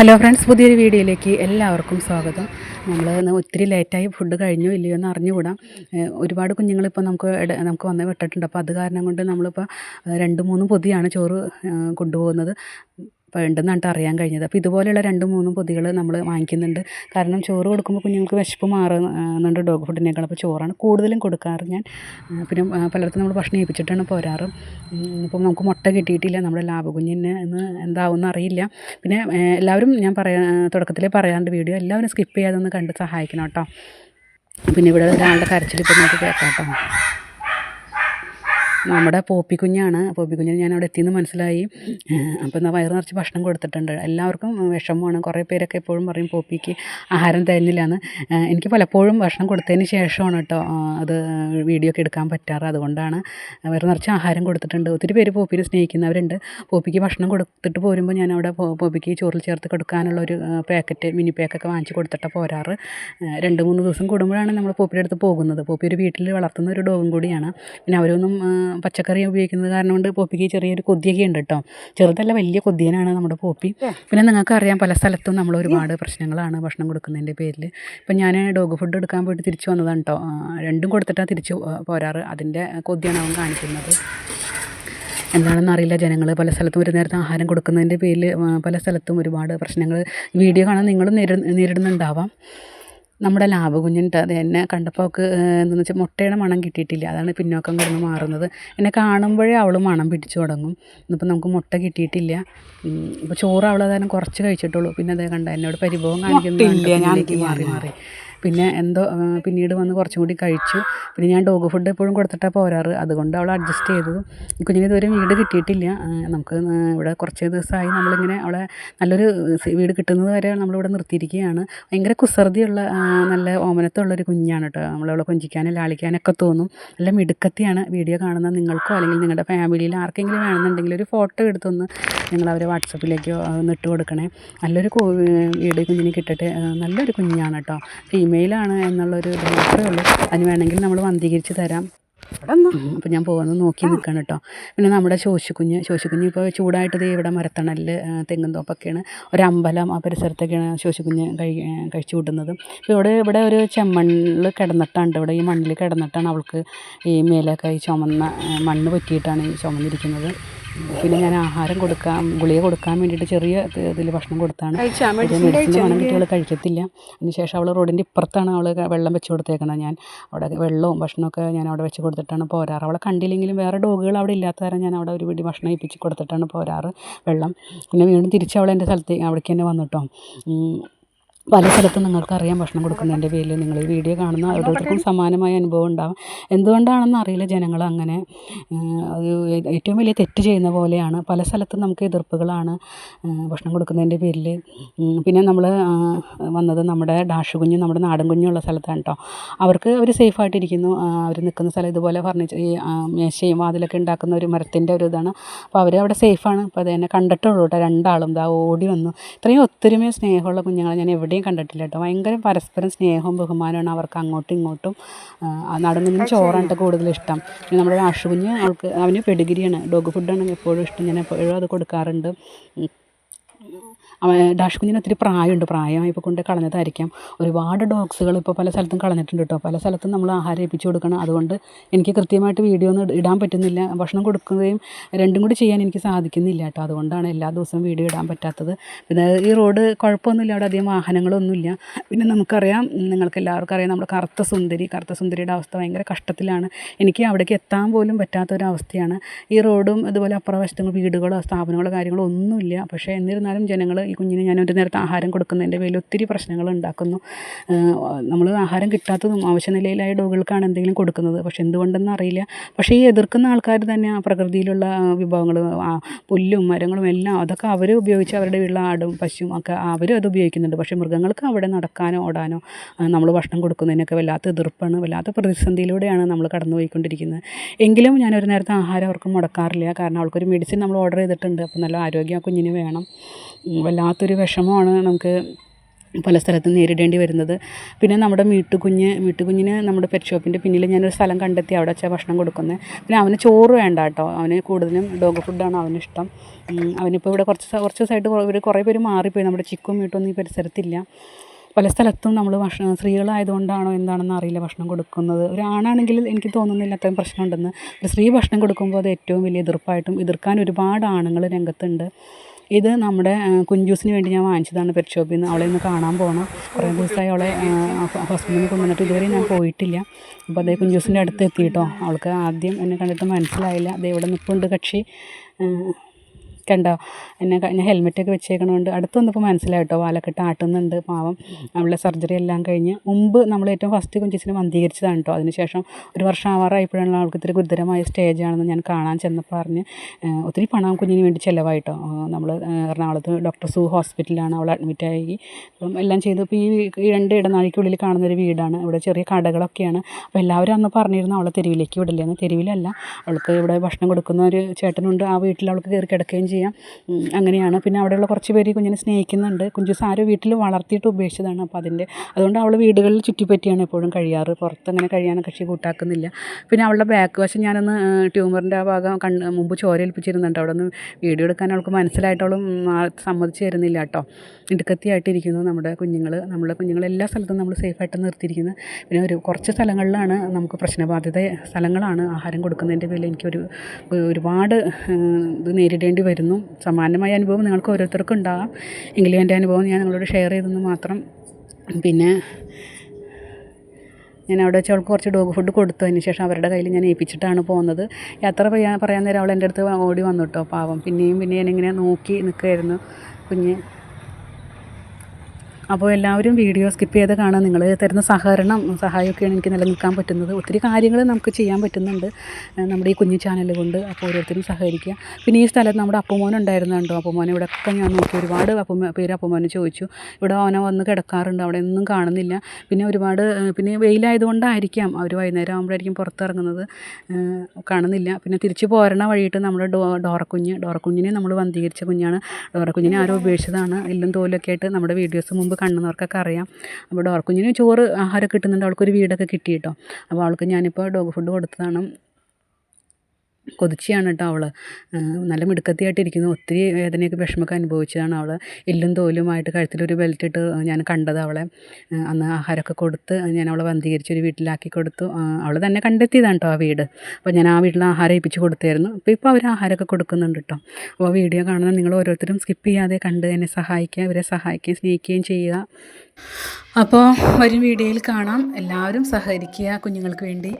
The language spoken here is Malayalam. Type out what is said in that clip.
ഹലോ ഫ്രണ്ട്സ് പുതിയൊരു വീഡിയോയിലേക്ക് എല്ലാവർക്കും സ്വാഗതം. നമ്മൾ ഒത്തിരി ലേറ്റായി ഫുഡ് കഴിഞ്ഞോ ഇല്ലയോ എന്ന് അറിഞ്ഞുകൂടാം. ഒരുപാട് കുഞ്ഞുങ്ങളിപ്പോൾ നമുക്ക് നമുക്ക് വന്ന് വിട്ടിട്ടുണ്ട്. അപ്പോൾ അത് കാരണം കൊണ്ട് നമ്മളിപ്പോൾ രണ്ട് മൂന്ന് പൊതിയാണ് ചോറ് കൊണ്ടുപോകുന്നത്. അപ്പോൾ ഉണ്ടെന്നാണ് അറിയാൻ കഴിഞ്ഞത്. അപ്പോൾ ഇതുപോലെയുള്ള രണ്ട് മൂന്നും പൊതികൾ നമ്മൾ വാങ്ങിക്കുന്നുണ്ട്. കാരണം ചോറ് കൊടുക്കുമ്പോൾ കുഞ്ഞുങ്ങൾക്ക് വിശപ്പ് മാറുന്നുണ്ട് ഡോഗ് ഫുഡിനേക്കാൾ അപ്പോൾ ചോറാണ് കൂടുതലും കൊടുക്കാറ് ഞാൻ. പിന്നെ പലയിടത്തും നമ്മൾ ഭക്ഷണം ഏൽപ്പിച്ചിട്ടാണ് പോരാറ്. ഇപ്പം നമുക്ക് മുട്ട കിട്ടിയിട്ടില്ല. നമ്മുടെ ലാഭകുഞ്ഞിന് ഇന്ന് എന്താവുമെന്ന് അറിയില്ല. പിന്നെ എല്ലാവരും ഞാൻ പറയാ തുടക്കത്തിൽ പറയാറുണ്ട് വീഡിയോ. എല്ലാവരും സ്കിപ്പ് ചെയ്യാതെ ഒന്ന് കണ്ട് സഹായിക്കണം കേട്ടോ. പിന്നെ ഇവിടെ ഒരാളുടെ കരച്ചിൽ ഇപ്പം നമുക്ക് കേൾക്കാം കേട്ടോ. നമ്മുടെ പോപ്പി കുഞ്ഞാണ്. പോപ്പി കുഞ്ഞിന് ഞാൻ അവിടെ എത്തിയെന്ന് മനസ്സിലായി. അപ്പോൾ എന്നാൽ വയറ് നിറച്ച് ഭക്ഷണം കൊടുത്തിട്ടുണ്ട്. എല്ലാവർക്കും വിഷമമാണ്. കുറേ പേരൊക്കെ എപ്പോഴും പറയും പോപ്പിക്ക് ആഹാരം തരുന്നില്ല എന്ന് എനിക്ക് പലപ്പോഴും ഭക്ഷണം കൊടുത്തതിന് ശേഷമാണ് കേട്ടോ അത് വീഡിയോ ഒക്കെ എടുക്കാൻ പറ്റാറ്. അതുകൊണ്ടാണ് വയറ് നിറച്ച് ആഹാരം കൊടുത്തിട്ടുണ്ട്. ഒത്തിരി പേര് പോപ്പിനെ സ്നേഹിക്കുന്നവരുണ്ട്. പോപ്പിക്ക് ഭക്ഷണം കൊടുത്തിട്ട് പോരുമ്പോൾ ഞാൻ അവിടെ പോപ്പിക്ക് ചോറിൽ ചേർത്ത് കൊടുക്കാനുള്ള ഒരു പാക്കറ്റ് മിനി പാക്കൊക്കെ വാങ്ങിച്ച് കൊടുത്തിട്ട് പോരാറ്. രണ്ട് മൂന്ന് ദിവസം കൂടുമ്പോഴാണ് നമ്മൾ പോപ്പിയുടെ അടുത്ത് പോകുന്നത്. പോപ്പി ഒരു വീട്ടിൽ വളർത്തുന്ന ഒരു ഡോഗും കൂടിയാണ്. പിന്നെ അവരൊന്നും പച്ചക്കറി ഉപയോഗിക്കുന്നത് കാരണം കൊണ്ട് പോപ്പിക്ക് ചെറിയൊരു കൊതിയൊക്കെ ഉണ്ട് കേട്ടോ ചെറുതല്ല വലിയ കൊതിയനാണ് നമ്മുടെ പോപ്പി. പിന്നെ നിങ്ങൾക്ക് അറിയാം പല സ്ഥലത്തും നമ്മൾ ഒരുപാട് പ്രശ്നങ്ങളാണ് ഭക്ഷണം കൊടുക്കുന്നതിന്റെ പേരിൽ. ഇപ്പം ഞാൻ ഡോഗ് ഫുഡ് എടുക്കാൻ പോയിട്ട് തിരിച്ചു വന്നതാണ് കേട്ടോ രണ്ടും കൊടുത്തിട്ടാണ് തിരിച്ചു പോരാറ്. അതിന്റെ കൊതിയാണ് അവൻ കാണിക്കുന്നത്. എന്താണെന്ന് അറിയില്ല. ജനങ്ങൾ പല സ്ഥലത്തും ഒരു നേരത്തെ ആഹാരം കൊടുക്കുന്നതിന്റെ പേരിൽ പല സ്ഥലത്തും ഒരുപാട് പ്രശ്നങ്ങൾ. വീഡിയോ കാണാൻ നിങ്ങളും നേരി നേരിടുന്നുണ്ടാവാം. നമ്മുടെ ലാഭകുഞ്ഞിന്റെ അത് എന്നെ കണ്ടപ്പോൾ അവൾക്ക് എന്താണെന്ന് വെച്ചാൽ മുട്ടയുടെ മണം കിട്ടിയിട്ടില്ല. അതാണ് പിന്നോക്കം കിടന്ന് മാറുന്നത്. എന്നെ കാണുമ്പോഴേ അവൾ മണം പിടിച്ചു തുടങ്ങും. ഇന്നിപ്പോൾ നമുക്ക് മുട്ട കിട്ടിയിട്ടില്ല. ഇപ്പോൾ ചോറ് അവൾ അതാരം കുറച്ച് കഴിച്ചിട്ടുള്ളൂ. പിന്നെ അതേ കണ്ട എന്നോട് പരിഭവം കാണിക്കുന്നു. മാറി മാറി. പിന്നെ എന്തോ പിന്നീട് വന്ന് കുറച്ചും കൂടി കഴിച്ചു. പിന്നെ ഞാൻ ഡോഗ് ഫുഡ് എപ്പോഴും കൊടുത്തിട്ടാണ് പോരാറ്. അതുകൊണ്ട് അവൾ അഡ്ജസ്റ്റ് ചെയ്തു. കുഞ്ഞിന് ഇതുവരെ വീട് കിട്ടിയിട്ടില്ല. നമുക്ക് ഇവിടെ കുറച്ച് ദിവസമായി നമ്മളിങ്ങനെ അവളെ നല്ലൊരു വീട് കിട്ടുന്നത് വരെ നമ്മളിവിടെ നിർത്തിയിരിക്കുകയാണ്. ഭയങ്കര കുസൃതിയുള്ള നല്ല ഓമനത്തുള്ളൊരു കുഞ്ഞാണ് കേട്ടോ. നമ്മളവളെ കൊഞ്ചിക്കാനും ലാളിക്കാനൊക്കെ തോന്നും. നല്ല മിടുക്കത്തിയാണ് വീഡിയോ കാണുന്ന നിങ്ങൾക്കോ അല്ലെങ്കിൽ നിങ്ങളുടെ ഫാമിലിയിൽ ആർക്കെങ്കിലും വേണമെന്നുണ്ടെങ്കിൽ ഒരു ഫോട്ടോ എടുത്തൊന്ന് നിങ്ങൾ അവരെ വാട്സപ്പിലേക്കോ ഒന്ന് ഇട്ട് കൊടുക്കണേ. നല്ലൊരു വീട് കുഞ്ഞിന് കിട്ടട്ടെ നല്ലൊരു കുഞ്ഞാണ് കേട്ടോ. ഫീമെയിലാണ് എന്നുള്ളൊരു ഇത് മാത്രമേ ഉള്ളൂ. അതിന് വേണമെങ്കിൽ നമ്മൾ വന്ധീകരിച്ച് തരാം. അപ്പോൾ ഞാൻ പോകുന്നത് നോക്കി നിൽക്കണം കേട്ടോ പിന്നെ നമ്മുടെ ശോശിക്കുഞ്ഞ് ശോശിക്കുഞ്ഞ് ഇപ്പോൾ ചൂടായിട്ട് ദേ ഇവിടെ മരത്തണലിൽ തെങ്ങും തോപ്പൊക്കെയാണ് ഒരു അമ്പലം ആ പരിസരത്തൊക്കെയാണ് ശോശിക്കുഞ്ഞ് കഴി കഴിച്ചു കൂട്ടുന്നത്. അപ്പോൾ ഇവിടെ ഇവിടെ ഒരു ചെമ്മണ്ണിൽ കിടന്നിട്ടാണ് ഇവിടെ ഈ മണ്ണിൽ കിടന്നിട്ടാണ് അവൾക്ക് ഈ മേലൊക്കെ ഈ ചുമന്ന മണ്ണ് പറ്റിയിട്ടാണ് ഈ ചുമന്നിരിക്കുന്നത്. പിന്നെ ഞാൻ ആഹാരം കൊടുക്കാൻ ഗുളിക കൊടുക്കാൻ വേണ്ടിയിട്ട് ചെറിയ ഇതിൽ ഭക്ഷണം കൊടുത്താണ്. മെഡിസിന്റെ മണം കുട്ടികൾ കഴിക്കത്തില്ല. അതിനുശേഷം അവൾ റോഡിന്റെ ഇപ്പുറത്താണ് അവൾ വെള്ളം വെച്ച് കൊടുത്തേക്കണത്. ഞാൻ അവിടെ വെള്ളവും ഭക്ഷണമൊക്കെ ഞാൻ അവിടെ വെച്ച് കൊടുത്തിട്ടാണ് പോരാറ്. അവളെ കണ്ടില്ലെങ്കിലും വേറെ ഡോഗുകൾ അവിടെ ഇല്ലാത്ത കാരണം ഞാൻ അവിടെ ഒരു പിടി ഭക്ഷണം ഏൽപ്പിച്ച് കൊടുത്തിട്ടാണ് പോരാറ് വെള്ളം. പിന്നെ വീണ്ടും തിരിച്ച് അവൾ എന്റെ സ്ഥലത്തേക്ക് അവിടേക്ക് തന്നെ വന്നിട്ടോ. പല സ്ഥലത്തും നിങ്ങൾക്കറിയാം ഭക്ഷണം കൊടുക്കുന്നതിന്റെ പേരിൽ. നിങ്ങൾ ഈ വീഡിയോ കാണുന്ന ഓരോരുത്തർക്കും സമാനമായ അനുഭവം ഉണ്ടാകും എന്തുകൊണ്ടാണെന്ന് അറിയില്ല ജനങ്ങൾ അങ്ങനെ. ഏറ്റവും വലിയ തെറ്റ് ചെയ്യുന്ന പോലെയാണ്. പല സ്ഥലത്തും നമുക്ക് എതിർപ്പുകളാണ് ഭക്ഷണം കൊടുക്കുന്നതിന്റെ പേരിൽ. പിന്നെ നമ്മൾ വന്നത് നമ്മുടെ ഡാഷ് കുഞ്ഞ് നമ്മുടെ നാടൻ കുഞ്ഞുള്ള സ്ഥലത്താണ് കേട്ടോ അവർക്ക് അവർ സേഫായിട്ടിരിക്കുന്നു. അവർ നിൽക്കുന്ന സ്ഥലം ഇതുപോലെ ഫർണിച്ചർ ഈ മേശയും വാതിലൊക്കെ ഉണ്ടാക്കുന്ന ഒരു മരത്തിന്റെ ഒരു ഇതാണ്. അപ്പോൾ അവർ അവിടെ സേഫാണ്. അപ്പോൾ അത് എന്നെ കണ്ടിട്ടുള്ളൂ കേട്ടോ രണ്ടാളും. ഇതാ ഓടി വന്നു. ഇത്രയും ഒത്തൊരുമയും സ്നേഹമുള്ള കുഞ്ഞുങ്ങളെ ഞാൻ എവിടെയും കണ്ടിട്ടില്ല കേട്ടോ. ഭയങ്കര പരസ്പരം സ്നേഹവും ബഹുമാനമാണ് അവർക്ക് അങ്ങോട്ടും ഇങ്ങോട്ടും നടന്നതിനും ചോറാണ് കൂടുതൽ ഇഷ്ടം. പിന്നെ നമ്മുടെ അശുവിന് അവൾക്ക് അവന് പെഡിഗിരിയാണ് ഡോഗ് ഫുഡാണ് എപ്പോഴും ഇഷ്ടം. ഞാൻ എപ്പോഴും അത് കൊടുക്കാറുണ്ട്. ഉം. അവൻ ഡാഷ് കുഞ്ഞിന് ഒത്തിരി പ്രായമുണ്ട്. പ്രായമായപ്പോൾ കൊണ്ട് കളഞ്ഞതായിരിക്കാം. ഒരുപാട് ഡോഗ്സുകൾ ഇപ്പോൾ പല സ്ഥലത്തും കളഞ്ഞിട്ടുണ്ട് കേട്ടോ പല സ്ഥലത്തും നമ്മൾ ആഹാരം ഏൽപ്പിച്ചു കൊടുക്കണം. അതുകൊണ്ട് എനിക്ക് കൃത്യമായിട്ട് വീഡിയോ ഒന്നും ഇടാൻ പറ്റുന്നില്ല. ഭക്ഷണം കൊടുക്കുകയും രണ്ടും കൂടി ചെയ്യാൻ എനിക്ക് സാധിക്കുന്നില്ല കേട്ടോ അതുകൊണ്ടാണ് എല്ലാ ദിവസവും വീഡിയോ ഇടാൻ പറ്റാത്തത്. പിന്നെ ഈ റോഡ് കുഴപ്പമൊന്നുമില്ല. അവിടെ അധികം വാഹനങ്ങളൊന്നുമില്ല. പിന്നെ നമുക്കറിയാം നിങ്ങൾക്ക് എല്ലാവർക്കും അറിയാം നമ്മുടെ കറുത്ത സുന്ദരി. കറുത്ത സുന്ദരിയുടെ അവസ്ഥ ഭയങ്കര കഷ്ടത്തിലാണ്. എനിക്ക് അവിടേക്ക് എത്താൻ പോലും പറ്റാത്തൊരവസ്ഥയാണ്. ഈ റോഡും അതുപോലെ അപ്പുറവശത്തും വീടുകളോ സ്ഥാപനങ്ങളോ കാര്യങ്ങളോ ഒന്നുമില്ല. പക്ഷേ എന്നിരുന്നാലും ജനങ്ങൾ ഈ കുഞ്ഞിന് ഞാൻ ഒരു നേരത്തെ ആഹാരം കൊടുക്കുന്നതിന്റെ പേരിൽ ഒത്തിരി പ്രശ്നങ്ങൾ ഉണ്ടാക്കുന്നു. നമ്മൾ ആഹാരം കിട്ടാത്തതും ആവശ്യനിലയിലായ ഡോഗുകൾക്കാണ് എന്തെങ്കിലും കൊടുക്കുന്നത്. പക്ഷേ എന്തുകൊണ്ടെന്ന് അറിയില്ല. പക്ഷേ ഈ എതിർക്കുന്ന ആൾക്കാർ തന്നെ ആ പ്രകൃതിയിലുള്ള വിഭവങ്ങൾ പുല്ലും മരങ്ങളും എല്ലാം അതൊക്കെ അവർ ഉപയോഗിച്ച് അവരുടെ വീട്ടിലെ ആടും പശുവും ഒക്കെ അവരും അത് ഉപയോഗിക്കുന്നുണ്ട്. പക്ഷേ മൃഗങ്ങൾക്ക് അവിടെ നടക്കാനോ ഓടാനോ നമ്മൾ ഭക്ഷണം കൊടുക്കുന്നതിനൊക്കെ വല്ലാത്ത എതിർപ്പാണ്. വല്ലാത്ത പ്രതിസന്ധിയിലൂടെയാണ് നമ്മൾ കടന്നു പോയിക്കൊണ്ടിരിക്കുന്നത് എങ്കിലും ഞാനൊരു നേരത്തെ ആഹാരം അവർക്ക് മുടക്കാറില്ല. കാരണം അവൾക്കൊരു മെഡിസിൻ നമ്മൾ ഓർഡർ ചെയ്തിട്ടുണ്ട്. അപ്പോൾ നല്ല ആരോഗ്യം ആ കുഞ്ഞിന് വേണം. ഉം, വല്ലാത്തൊരു വിഷമമാണ് നമുക്ക് പല സ്ഥലത്തും നേരിടേണ്ടി വരുന്നത്. പിന്നെ നമ്മുടെ മീട്ടുകുഞ്ഞ് മീട്ടുകുഞ്ഞിന് നമ്മുടെ പെറ്റ് ഷോപ്പിന്റെ പിന്നിൽ ഞാനൊരു സ്ഥലം കണ്ടെത്തി അവിടെ വെച്ചാൽ ഭക്ഷണം കൊടുക്കുന്നത് പിന്നെ അവന് ചോറ് വേണ്ട കേട്ടോ. അവന് കൂടുതലും ഡോഗ് ഫുഡാണ് അവനിഷ്ടം അവനിപ്പോൾ ഇവിടെ കുറച്ച് കുറച്ച് ദിവസമായിട്ട് ഇവർ കുറേ പേര് മാറിപ്പോയി. നമ്മുടെ ചിക്കും മീട്ടൊന്നും ഈ പരിസരത്തില്ല. പല സ്ഥലത്തും നമ്മൾ ഭക്ഷണം സ്ത്രീകളായതുകൊണ്ടാണോ എന്താണെന്ന് അറിയില്ല ഭക്ഷണം കൊടുക്കുന്നത്. ഒരാണാണെങ്കിൽ എനിക്ക് തോന്നുന്നില്ല അത്രയും പ്രശ്നമുണ്ടെന്ന്. സ്ത്രീ ഭക്ഷണം കൊടുക്കുമ്പോൾ അത് ഏറ്റവും വലിയ എതിർപ്പായിട്ടും എതിർക്കാൻ ഒരുപാട് ആണുങ്ങൾ രംഗത്തുണ്ട്. ഇത് നമ്മുടെ കുഞ്ചൂസിന് വേണ്ടി ഞാൻ വാങ്ങിച്ചതാണ് പെറ്റ് ഷോപ്പിൽ നിന്ന്. അവളെ ഒന്ന് കാണാൻ പോകണം കുറേ ദിവസമായി അവളെ ഹോസ്പിറ്റലിൽ കൊണ്ടുവന്നിട്ട് ഇതുവരെ ഞാൻ പോയിട്ടില്ല. അപ്പോൾ അതേ കുഞ്ചൂസിന്റെ അടുത്ത് എത്തിയിട്ടോ. അവൾക്ക് ആദ്യം എന്നെ കണ്ടിട്ട് മനസ്സിലായില്ല. ദേ ഇവിടെ നിൽപ്പുണ്ട് കക്ഷി. കണ്ടോ? എന്നെ ഞാൻ ഹെൽമെറ്റൊക്കെ വെച്ചേക്കണോണ്ട് അടുത്ത് വന്നപ്പോൾ മനസ്സിലായി കേട്ടോ വാലക്കെട്ട് ആട്ടുന്നുണ്ട് പാവം. നമ്മളെ സർജറി എല്ലാം കഴിഞ്ഞ് മുമ്പ് നമ്മൾ ഏറ്റവും ഫസ്റ്റ് കുഞ്ചിച്ചിനെ മന്ദീകരിച്ചതാണ് കേട്ടോ അതിനുശേഷം ഒരു വർഷം ആവാറായപ്പോഴാണ് അവൾക്ക് ഇത്തിരി ഗുരുതരമായ സ്റ്റേജാണെന്ന് ഞാൻ കാണാൻ ചെന്നപ്പോൾ പറഞ്ഞ് ഏഹ് ഒത്തിരി പണം കുഞ്ഞിന് വേണ്ടി ചിലവായിട്ടോ. നമ്മൾ എറണാകുളത്ത് ഡോക്ടർ സു ഹോസ്പിറ്റലിലാണ് അവൾ അഡ്മിറ്റായി അപ്പം എല്ലാം ചെയ്തു. ഇപ്പോൾ ഈ രണ്ട് ഇടനാഴിക്കുള്ളിൽ കാണുന്നൊരു വീടാണ്. ഇവിടെ ചെറിയ കടകളൊക്കെയാണ്. അപ്പോൾ എല്ലാവരും അന്ന് പറഞ്ഞിരുന്നു അവളെ തെരുവിലേക്ക് വിടില്ലെന്ന്. തെരുവിലല്ല. അവൾക്ക് ഇവിടെ ഭക്ഷണം കൊടുക്കുന്ന ഒരു ചേട്ടനുണ്ട്. ആ വീട്ടിൽ അവൾക്ക് കയറി കിടക്കുകയും ചെയ്യാം. അങ്ങനെയാണ്. പിന്നെ അവിടെയുള്ള കുറച്ച് പേര് ഈ കുഞ്ഞിനെ സ്നേഹിക്കുന്നുണ്ട്. കുഞ്ചു ആരോ വീട്ടിൽ വളർത്തിയിട്ട് ഉപേക്ഷിച്ചതാണ് അപ്പോൾ അതിന്റെ അതുകൊണ്ട് അവൾ വീടുകളിൽ ചുറ്റിപ്പറ്റിയാണ് എപ്പോഴും കഴിയാറ്. പുറത്തങ്ങനെ കഴിയാൻ കക്ഷി കൂട്ടാക്കുന്നില്ല. പിന്നെ അവളുടെ ബാക്ക് വശം ഞാനൊന്ന് ട്യൂമറിന്റെ ആ ഭാഗം കണ്ണ് മുമ്പ് ചോരയേൽപ്പിച്ചിരുന്നുണ്ട് അവിടെ ഒന്ന് വീഡിയോ എടുക്കാൻ അവൾക്ക് മനസ്സിലായിട്ടോളും സമ്മതിച്ച് തരുന്നില്ല കേട്ടോ. ഇടുക്കത്തിയായിട്ടിരിക്കുന്നു നമ്മുടെ കുഞ്ഞുങ്ങൾ നമ്മുടെ കുഞ്ഞുങ്ങൾ എല്ലാ സ്ഥലത്തും നമ്മൾ സേഫായിട്ട് നിർത്തിയിരിക്കുന്നത് പിന്നെ ഒരു കുറച്ച് സ്ഥലങ്ങളിലാണ് നമുക്ക് പ്രശ്നബാധിത സ്ഥലങ്ങളാണ് ആഹാരം കൊടുക്കുന്നതിന്റെ പേരിൽ എനിക്കൊരു ഒരുപാട് ഇത് നേരിടേണ്ടി വരുന്നു സമാനമായ അനുഭവം നിങ്ങൾക്ക് ഓരോരുത്തർക്കും ഉണ്ടാകാം. എങ്കിലും എന്റെ അനുഭവം ഞാൻ നിങ്ങളോട് ഷെയർ ചെയ്തെന്ന് മാത്രം. പിന്നെ ഞാൻ അവിടെ വെച്ച് അവൾക്ക് കുറച്ച് ഡോഗ് ഫുഡ് കൊടുത്തു. അതിന് ശേഷം അവരുടെ കയ്യിൽ ഞാൻ ഏൽപ്പിച്ചിട്ടാണ് പോകുന്നത്. യാത്ര പറയാൻ പറയാൻ നേരം അവൾ എന്റെ അടുത്ത് ഓടി വന്നു കേട്ടോ പാവം. പിന്നെയും പിന്നെ ഞാനിങ്ങനെ നോക്കി നിൽക്കുമായിരുന്നു കുഞ്ഞ് അപ്പോൾ എല്ലാവരും വീഡിയോ സ്കിപ്പ് ചെയ്ത് കാണാൻ നിങ്ങൾ തരുന്ന സഹകരണം സഹായമൊക്കെയാണ് എനിക്ക് നിലനിൽക്കാൻ പറ്റുന്നത്. ഒത്തിരി കാര്യങ്ങൾ നമുക്ക് ചെയ്യാൻ പറ്റുന്നുണ്ട് നമ്മുടെ ഈ കുഞ്ഞു ചാനൽ കൊണ്ട് അപ്പോൾ ഓരോരുത്തരും സഹകരിക്കുക. പിന്നെ ഈ സ്ഥലത്ത് നമ്മുടെ അപ്പമോൻ ഉണ്ടായിരുന്നുണ്ടോ അപ്പമോൻ ഇവിടെ ഒക്കെ ഞാൻ നോക്കി. ഒരുപാട് അപ്പ പേര് അപ്പമോനെ ചോദിച്ചു. ഇവിടെ ഓന വന്ന് കിടക്കാറുണ്ട് അവിടെ ഒന്നും കാണുന്നില്ല. പിന്നെ ഒരുപാട് പിന്നെ വെയിലായതുകൊണ്ടായിരിക്കാം അവർ വൈകുന്നേരം ആകുമ്പോഴായിരിക്കും പുറത്തിറങ്ങുന്നത് കാണുന്നില്ല. പിന്നെ തിരിച്ച് പോരണ വഴിയിട്ട് നമ്മുടെ ഡോ ഡോറക്കുഞ്ഞ് ഡോറക്കുഞ്ഞിനെ നമ്മൾ വന്ധീകരിച്ച കുഞ്ഞാണ്. ഡോറക്കുഞ്ഞിനെ ആരോ ഉപേക്ഷിച്ചതാണ്. എല്ലും തോലൊക്കെ ആയിട്ട് നമ്മുടെ വീഡിയോസ് മുമ്പ് കാണുന്നവർക്കൊക്കെ അറിയാം. അപ്പോൾ ഡോർക്കുഞ്ഞിന് ചോറ് ആഹാരം കിട്ടുന്നുണ്ട്. അവൾക്കൊരു വീടൊക്കെ കിട്ടി കേട്ടോ അപ്പോൾ അവൾക്ക് ഞാനിപ്പോൾ ഡോഗ് ഫുഡ് കൊടുത്തതാണ്. കൊതിച്ചിയാണ് കേട്ടോ അവൾ നല്ല മിടുക്കത്തിയായിട്ടിരിക്കുന്നു. ഒത്തിരി വേദനയൊക്കെ വിഷമമൊക്കെ അനുഭവിച്ചതാണ് അവൾ എല്ലും തോലുമായിട്ട് കഴുത്തിലൊരു ബെൽറ്റ് ഇട്ട് ഞാൻ കണ്ടത് അവളെ. അന്ന് ആഹാരമൊക്കെ കൊടുത്ത് ഞാൻ അവളെ വന്ധീകരിച്ച് ഒരു വീട്ടിലാക്കി കൊടുത്തു. അവൾ തന്നെ കണ്ടെത്തിയതാണ് കേട്ടോ ആ വീട്. അപ്പോൾ ഞാൻ ആ വീട്ടിൽ ആഹാരം ഏൽപ്പിച്ച് കൊടുത്തായിരുന്നു. അപ്പോൾ ഇപ്പോൾ അവർ ആഹാരമൊക്കെ കൊടുക്കുന്നുണ്ട് കേട്ടോ അപ്പോൾ വീഡിയോ കാണുന്ന നിങ്ങൾ ഓരോരുത്തരും സ്കിപ്പ് ചെയ്യാതെ കണ്ട് എന്നെ സഹായിക്കുക ഇവരെ സഹായിക്കുകയും സ്നേഹിക്കുകയും ചെയ്യുക. അപ്പോൾ വരും വീഡിയോയിൽ കാണാം. എല്ലാവരും സഹകരിക്കുക കുഞ്ഞുങ്ങൾക്ക് വേണ്ടി.